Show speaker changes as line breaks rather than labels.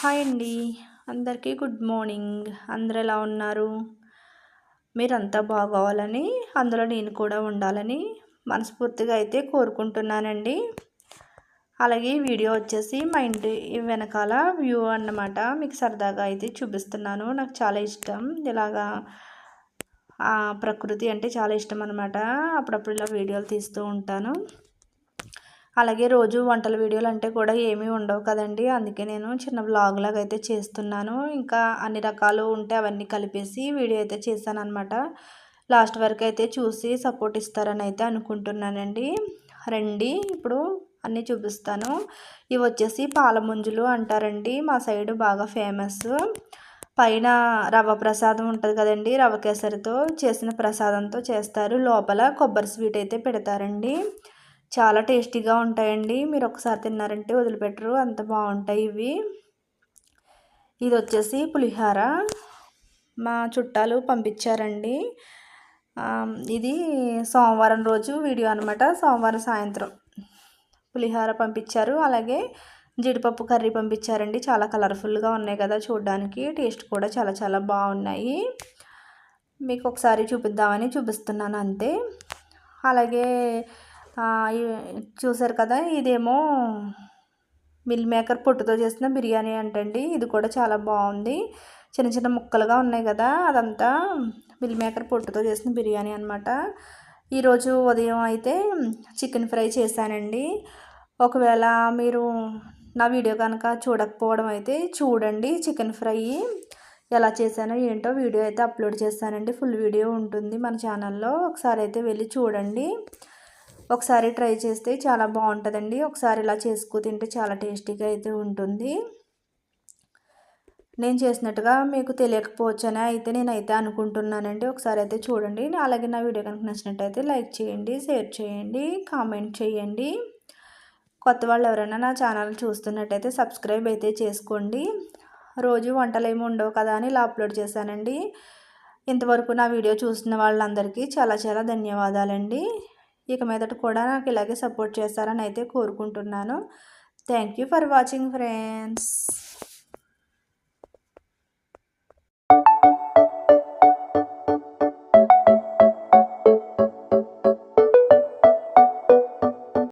Hi అండి. అందరికీ good morning. అందరు ఎలా ఉన్నారు? మీరంతా బాగోవాలని అందులో నేను కూడా ఉండాలని మనస్ఫూర్తిగా అయితే కోరుకుంటున్నానండి. అలాగే వీడియో వచ్చేసి మా ఇంటి వెనకాల వ్యూ అన్నమాట. మీకు సరదాగా అయితే చూపిస్తున్నాను. నాకు చాలా ఇష్టం. ఇలాగా ప్రకృతి అంటే చాలా ఇష్టం అనమాట అప్పుడప్పుడు ఇలా వీడియోలు తీస్తూ ఉంటాను. అలాగే రోజు వంటల వీడియోలు అంటే కూడా ఏమీ ఉండవు కదండి. అందుకే నేను చిన్న బ్లాగ్ లాగా అయితే చేస్తున్నాను. ఇంకా అన్ని రకాలు ఉంటే అవన్నీ కలిపేసి వీడియో అయితే చేశాను అనమాట లాస్ట్ వరకు అయితే చూసి సపోర్ట్ ఇస్తారని అయితే అనుకుంటున్నానండి. రండి ఇప్పుడు అన్నీ చూపిస్తాను. ఇవి వచ్చేసి పాలముంజులు అంటారండి. మా సైడ్ బాగా ఫేమస్ పైన రవ్వ ప్రసాదం ఉంటుంది కదండి రవ్వ కేసరితో చేసిన ప్రసాదంతో చేస్తారు. లోపల కొబ్బరి స్వీట్ అయితే పెడతారండి. చాలా టేస్టీగా ఉంటాయండి. మీరు ఒకసారి తిన్నారంటే వదిలిపెట్టరు. అంత బాగుంటాయి ఇవి. ఇది వచ్చేసి పులిహార. మా చుట్టాలు పంపించారండి. ఇది సోమవారం రోజు వీడియో అనమాట సోమవారం సాయంత్రం పులిహార పంపించారు. అలాగే జీడిపప్పు కర్రీ పంపించారండి. చాలా కలర్ఫుల్గా ఉన్నాయి కదా చూడడానికి. టేస్ట్ కూడా చాలా చాలా బాగున్నాయి. మీకు ఒకసారి చూపిద్దామని చూపిస్తున్నాను అంతే. అలాగే చూసారు కదా ఇదేమో మిల్ మేకర్ పొట్టుతో చేసిన బిర్యానీ అంటండి. ఇది కూడా చాలా బాగుంది. చిన్న చిన్న ముక్కలుగా ఉన్నాయి కదా అదంతా మిల్ మేకర్ పొట్టుతో చేసిన బిర్యానీ అనమాట ఈరోజు ఉదయం అయితే చికెన్ ఫ్రై చేశానండి. ఒకవేళ మీరు నా వీడియో కనుక చూడకపోవడం అయితే చూడండి చికెన్ ఫ్రై ఎలా చేశానో ఏంటో. వీడియో అయితే అప్లోడ్ చేస్తానండి. ఫుల్ వీడియో ఉంటుంది మన ఛానల్లో. ఒకసారి అయితే వెళ్ళి చూడండి. ఒకసారి ట్రై చేస్తే చాలా బాగుంటుందండి. ఒకసారి ఇలా చేసుకు తింటే చాలా టేస్టీగా అయితే ఉంటుంది. నేను చేసినట్టుగా మీకు తెలియకపోవచ్చనే అయితే నేనైతే అనుకుంటున్నానండి. ఒకసారి అయితే చూడండి. అలాగే నా వీడియో కనుక నచ్చినట్టయితే లైక్ చేయండి షేర్ చేయండి కామెంట్ చేయండి. కొత్త వాళ్ళు ఎవరైనా నా ఛానల్ చూస్తున్నట్టయితే సబ్స్క్రైబ్ అయితే చేసుకోండి. రోజు వంటలు ఏమి ఉండవు కదా అని ఇలా అప్లోడ్ చేశానండి. ఇంతవరకు నా వీడియో చూస్తున్న వాళ్ళందరికీ చాలా చాలా ధన్యవాదాలండి. ఇక మీదట కూడా నాకు ఇలాగే సపోర్ట్ చేస్తారని అయితే కోరుకుంటున్నాను. Thank you for watching friends.